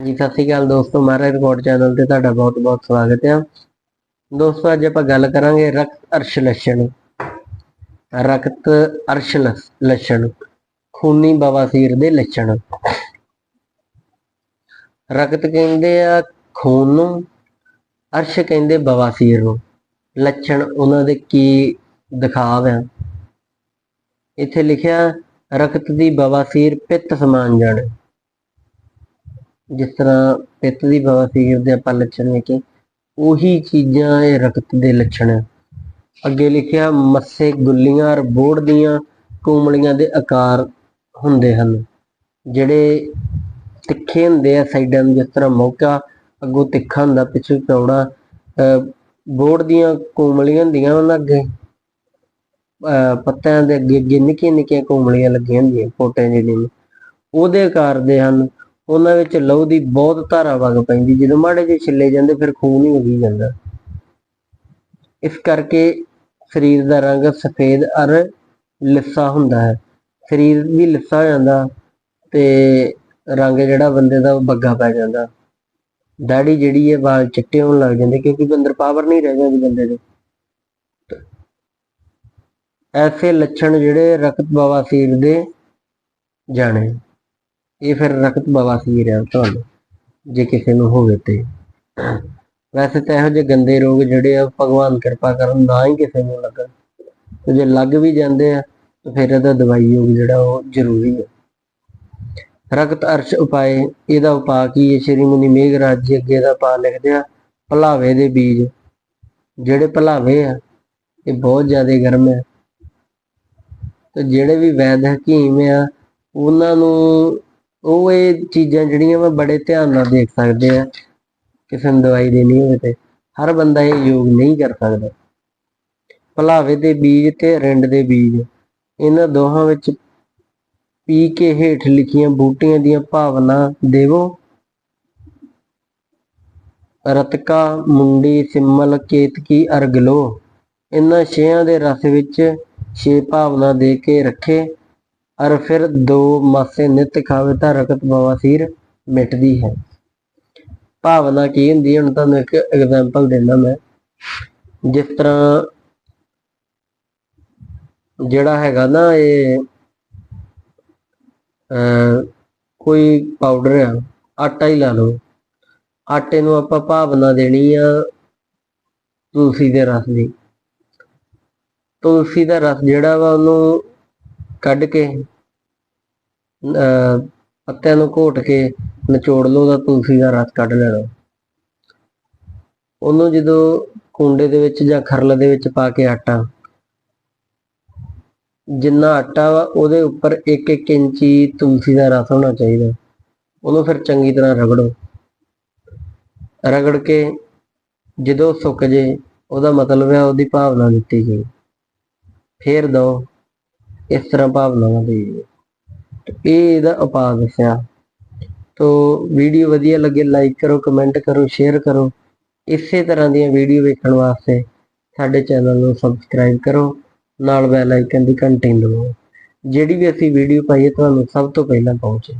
ਜੀ ਸਤਿ ਸ਼੍ਰੀ ਅਕਾਲ ਦੋਸਤੋ ਮਾਰਾ ਰਿਕਾਰਡ ਚੈਨਲ ਤੇ ਤੁਹਾਡਾ ਬਹੁਤ-ਬਹੁਤ ਸਵਾਗਤ ਹੈ। ਦੋਸਤੋ, ਅੱਜ ਆਪਾਂ ਗੱਲ ਕਰਾਂਗੇ ਰਕਤ ਅਰਸ਼ ਲੱਛਣ ਰਕਤ ਅਰਸ਼ ਲੱਛਣ ਖੂਨੀ ਬਵਾਸੀਰ ਦੇ ਲੱਛਣ। ਰਕਤ ਕਹਿੰਦੇ ਆ ਖੂਨ ਨੂੰ, ਅਰਸ਼ ਕਹਿੰਦੇ ਬਵਾਸੀਰ ਨੂੰ। ਲੱਛਣ ਉਹਨਾਂ ਦੇ ਕੀ ਦਿਖਾਵ ਹੈ ਇੱਥੇ ਲਿਖਿਆ, ਰਕਤ ਦੀ ਬਵਾਸੀਰ ਪਿੱਤ ਸਮਾਨ ਜਾਣੇ। ਜਿਸ ਤਰ੍ਹਾਂ ਪਿੱਤ ਦੀ ਬਵਾਸੀਰ ਦੇ ਆਪਾਂ ਲੱਛਣ ਵੇਖੇ, ਉਹੀ ਚੀਜ਼ਾਂ ਇਹ ਰਕਤ ਦੇ ਲੱਛਣ ਹੈ ਅੱਗੇ ਲਿਖਿਆ, ਮੱਸੇ ਗੁੱਲੀਆਂ ਔਰ ਬੋੜ ਦੀਆਂ ਕੋਮਲੀਆਂ ਦੇ ਆਕਾਰ ਹੁੰਦੇ ਹਨ, ਜਿਹੜੇ ਤਿੱਖੇ ਹੁੰਦੇ ਆ ਸਾਈਡਾਂ ਨੂੰ, ਜਿਸ ਤਰ੍ਹਾਂ ਮੌਕਾ, ਅੱਗੋਂ ਤਿੱਖਾ ਹੁੰਦਾ, ਪਿੱਛੇ ਚੌੜਾ, ਅਹ ਬੋੜ ਦੀਆਂ ਕੋਮਲੀਆਂ ਹੁੰਦੀਆਂ ਉਹਨਾਂ ਅੱਗੇ। ਅਹ ਪੱਤਿਆਂ ਦੇ ਅੱਗੇ ਅੱਗੇ ਨਿੱਕੀਆਂ ਨਿੱਕੀਆਂ ਕੋਮਲੀਆਂ ਲੱਗੀਆਂ ਹੁੰਦੀਆਂ ਪੋਟੇ ਜਿਹੜੀਆਂ ਉਹਦੇ ਆਕਾਰ ਦੇ ਹਨ। ਉਹਨਾਂ ਵਿੱਚ ਲਹੂ ਦੀ ਬਹੁਤ ਧਾਰਾ ਵਗ ਪੈਂਦੀ, ਜਦੋਂ ਮਾੜੇ ਜਿਹੇ ਛਿੱਲੇ ਜਾਂਦੇ ਫਿਰ ਖੂਨ ਹੀ ਵਗੀ ਜਾਂਦਾ। ਇਸ ਕਰਕੇ ਸਰੀਰ ਦਾ ਰੰਗ ਸਫੇਦ ਅਰ ਲਿੱਸਾ ਹੁੰਦਾ ਹੈ। ਸਰੀਰ ਵੀ ਲਿੱਸਾ ਹੋ ਜਾਂਦਾ ਤੇ ਰੰਗ ਜਿਹੜਾ ਬੰਦੇ ਦਾ ਉਹ ਬੱਗਾ ਪੈ ਜਾਂਦਾ। ਦਾੜੀ ਜਿਹੜੀ ਹੈ ਵਾਲ ਚਿੱਟੇ ਹੋਣ ਲੱਗ ਜਾਂਦੇ ਕਿਉਂਕਿ ਅੰਦਰ ਪਾਵਰ ਨਹੀਂ ਰਹਿ ਜਾਂਦੀ ਬੰਦੇ ਦੇ। ਐਸੇ ਲੱਛਣ ਜਿਹੜੇ ਰਕਤ ਬਵਾਸੀਰ ਦੇ ਜਾਣੇ। ਇਹ ਫਿਰ ਰਕਤ ਬਵਾਸੀਰ ਹੈ ਤੁਹਾਨੂੰ ਜੇ ਕਿਸੇ ਨੂੰ ਹੋਵੇ ਤੇ। ਵੈਸੇ ਤਾਂ ਇਹੋ ਜਿਹੇ ਗੰਦੇ ਰੋਗ ਜਿਹੜੇ ਆ, ਭਗਵਾਨ ਕਿਰਪਾ ਕਰਨ ਨਾ ਹੀ ਕਿਸੇ ਨੂੰ ਲੱਗਣ। ਤੇ ਜੇ ਲੱਗ ਵੀ ਜਾਂਦੇ ਆ, ਤਾਂ ਫਿਰ ਇਹਦਾ ਦਵਾਈ ਯੋਗ ਜਿਹੜਾ ਉਹ ਜ਼ਰੂਰੀ ਹੈ ਰਕਤ ਅਰਸ਼ ਉਪਾਏ, ਇਹਦਾ ਉਪਾਅ ਕੀ ਹੈ? ਸ਼੍ਰੀ ਮੁਨੀ ਮੇਘਰਾਜ ਜੀ ਅੱਗੇ ਦਾ ਉਪਾਅ ਲਿਖਦੇ ਆ, ਭਲਾਵੇ ਦੇ ਬੀਜ। ਜਿਹੜੇ ਭਲਾਵੇ ਆ, ਇਹ ਬਹੁਤ ਜ਼ਿਆਦਾ ਗਰਮ ਹੈ ਤੇ ਜਿਹੜੇ ਵੀ ਵੈਦ ਹਕੀਮ ਆ, ਉਹਨਾਂ ਨੂੰ ਉਹ ਇਹ ਚੀਜ਼ਾਂ ਜਿਹੜੀਆਂ ਵਾ ਬੜੇ ਧਿਆਨ ਨਾਲ ਦੇਖ ਸਕਦੇ ਆ ਕਿਸੇ ਨੂੰ ਦਵਾਈ ਦੇਣੀ ਹੋਵੇ ਤੇ, ਹਰ ਬੰਦਾ ਇਹ ਯੋਗ ਨਹੀਂ ਕਰ ਸਕਦਾ। ਭਲਾਵੇ ਦੇ ਬੀਜ ਤੇ ਰਿੰਡ ਦੇ ਬੀਜ, ਇਹਨਾਂ ਦੋਹਾਂ ਵਿੱਚ ਪੀ ਕੇ ਹੇਠ ਲਿਖੀਆਂ ਬੂਟੀਆਂ ਦੀਆਂ ਭਾਵਨਾ ਦੇਵੋ। ਰਤਕਾ, ਮੁੰਡੀ, ਸਿਮਲ, ਕੇਤਕੀ, ਅਰਗਲੋ, ਇਹਨਾਂ ਛੇਆਂ ਦੇ ਰਸ ਵਿੱਚ ਛੇ ਭਾਵਨਾ ਦੇ ਕੇ ਰੱਖੇ। ਅਰ ਫਿਰ ਦੋ ਮਾਸੇ ਨਿਤ ਖਾਵੇ ਤਾਂ ਰਕਤ ਬਵਾਸੀਰ ਮਿਟਦੀ ਹੈ। ਭਾਵਨਾ ਕੀ ਹੁੰਦੀ ਹੁਣ ਤੁਹਾਨੂੰ ਇੱਕ ਐਗਜ਼ਾਮਪਲ ਦਿੰਦਾ ਮੈਂ। ਜਿਸ ਤਰ੍ਹਾਂ ਜਿਹੜਾ ਹੈਗਾ ਨਾ ਇਹ ਕੋਈ ਪਾਊਡਰ ਆ, ਆਟਾ ਹੀ ਲਾ ਲਓ। ਆਟੇ ਨੂੰ ਆਪਾਂ ਭਾਵਨਾ ਦੇਣੀ ਆ ਤੁਲਸੀ ਦੇ ਰਸ ਦੀ। ਤੁਲਸੀ ਦਾ ਰਸ ਜਿਹੜਾ ਵਾ ਉਹਨੂੰ ਕੱਢ ਕੇ, ਅਹ, ਪੱਤਿਆਂ ਨੂੰ ਘੋਟ ਕੇ ਨਿਚੋੜ ਲਓ ਤਾਂ ਤੁਲਸੀ ਦਾ ਰਸ ਕੱਢ ਲੈਣਾ। ਉਹਨੂੰ ਜਦੋਂ ਕੁੰਡੇ ਦੇ ਵਿੱਚ ਜਾਂ ਖਰਲ ਦੇ ਵਿੱਚ ਪਾ ਕੇ ਆਟਾ, ਜਿੰਨਾ ਆਟਾ ਵਾ ਉਹਦੇ ਉੱਪਰ 1-1 ਇੰਚੀ ਤੁਲਸੀ ਦਾ ਰਸ ਹੋਣਾ ਚਾਹੀਦਾ। ਉਹਨੂੰ ਫਿਰ ਚੰਗੀ ਤਰ੍ਹਾਂ ਰਗੜੋ। ਰਗੜ ਕੇ ਜਦੋਂ ਸੁੱਕ ਜੇ, ਉਹਦਾ ਮਤਲਬ ਹੈ ਉਹਦੀ ਭਾਵਨਾ ਦਿੱਤੀ ਗਈ। ਫੇਰ ਦੋ ਇਸ ਤਰ੍ਹਾਂ ਭਾਵਨਾਵਾਂ ਦੀ ਇਹ ਇਹਦਾ ਉਪਾਅ ਦੱਸਿਆ ਤੋ ਵੀਡੀਓ ਵਧੀਆ ਲੱਗੇ ਲਾਈਕ ਕਰੋ ਕਮੈਂਟ ਕਰੋ ਸ਼ੇਅਰ ਕਰੋ। ਇਸੇ ਤਰ੍ਹਾਂ ਦੀਆਂ ਵੀਡੀਓ ਵੇਖਣ ਵਾਸਤੇ ਸਾਡੇ ਚੈਨਲ ਨੂੰ ਸਬਸਕ੍ਰਾਈਬ ਕਰੋ, ਨਾਲ ਬੈਲ ਆਈਕਨ ਦੀ ਘੰਟੀ ਦਬਾਓ। ਜਿਹੜੀ ਵੀ ਅਸੀਂ ਵੀਡੀਓ ਪਾਈਏ ਤੁਹਾਨੂੰ ਸਭ ਤੋਂ ਪਹਿਲਾਂ ਪਹੁੰਚੇ।